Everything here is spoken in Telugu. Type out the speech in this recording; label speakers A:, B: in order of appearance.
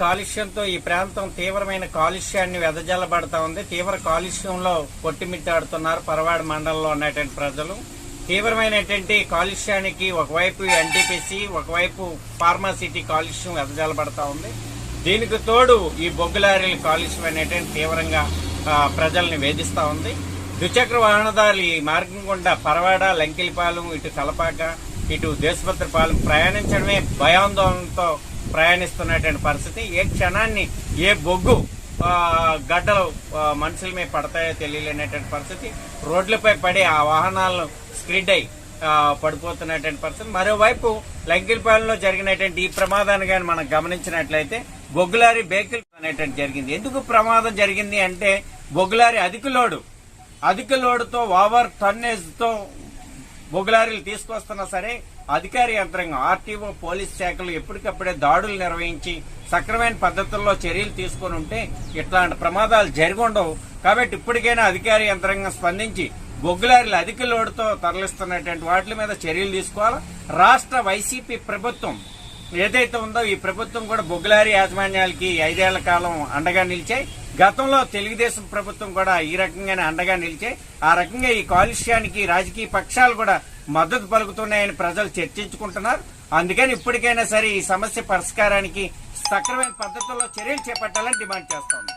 A: కాలుష్యంతో ఈ ప్రాంతం తీవ్రమైన కాలుష్యాన్ని వెదజల్లబడతా ఉంది. తీవ్ర కాలుష్యంలో కొట్టిమిట్టాడుతున్నారు పరవాడ మండలంలో ఉన్నటువంటి ప్రజలు. తీవ్రమైనటువంటి కాలుష్యానికి ఒకవైపు ఎన్టీపీసీ ఒకవైపు ఫార్మాసిటీ కాలుష్యం వెదజల్లబడతా ఉంది. దీనికి తోడు ఈ బొగ్గులారీల కాలుష్యం అనేటువంటి తీవ్రంగా ప్రజల్ని వేధిస్తూ ఉంది. ద్విచక్ర వాహనదారులు ఈ మార్గం గుండా పరవాడ లంకిలిపాలెం ఇటు కలపాక ఇటు దేశభద్రపాలెం ప్రయాణించడమే భయాందోళనతో ప్రయాణిస్తున్నటువంటి పరిస్థితి. ఏ క్షణాన్ని ఏ బొగ్గు గడ్డలు మనుషుల మీద పడతాయో తెలియలేనటువంటి పరిస్థితి. రోడ్లపై పడి ఆ వాహనాలను స్క్రిడ్ అయి పడిపోతున్నటువంటి పరిస్థితి. మరోవైపు లంకిలిపాలెంలో జరిగినటువంటి ఈ ప్రమాదాన్ని కానీ మనం గమనించినట్లయితే బొగ్గులారి బేకిల్ అనేటువంటి జరిగింది. ఎందుకు ప్రమాదం జరిగింది అంటే బొగ్గులారి అధిక లోడు. అధిక లోడుతో ఓవర్ టన్నేజ్తో బొగ్గులారీలు తీసుకొస్తున్నా సరే అధికారి యంత్రాంగం ఆర్టీఓ పోలీస్ శాఖలు ఎప్పటికప్పుడే దాడులు నిర్వహించి సక్రమైన పద్ధతుల్లో చర్యలు తీసుకొని ఉంటే ఇట్లాంటి ప్రమాదాలు జరిగి ఉండవు కాబట్టి ఇప్పటికైనా అధికారి యంత్రాంగం స్పందించి బొగ్గులారీలు అధిక లోడుతో తరలిస్తున్నటువంటి వాటి మీద చర్యలు తీసుకోవాలి? రాష్ట్ర వైసీపీ ప్రభుత్వం ఏదైతే ఉందో ఈ ప్రభుత్వం కూడా బొగ్గులారీ యాజమాన్యాలకి ఐదేళ్ళ కాలం అండగా నిలిచాయి గతంలో తెలుగుదేశం ప్రభుత్వం కూడా ఈ రకంగానే అండగా నిలిచాయి ఆ రకంగా ఈ కాలుష్యానికి రాజకీయ పక్షాలు కూడా మద్దతు పలుకుతున్నాయని ప్రజలు చర్చించుకుంటున్నారు. అందుకని ఇప్పటికైనా సరే ఈ సమస్య పరిష్కారానికి సక్రమైన పద్ధతుల్లో చర్యలు చేపట్టాలని డిమాండ్ చేస్తోంది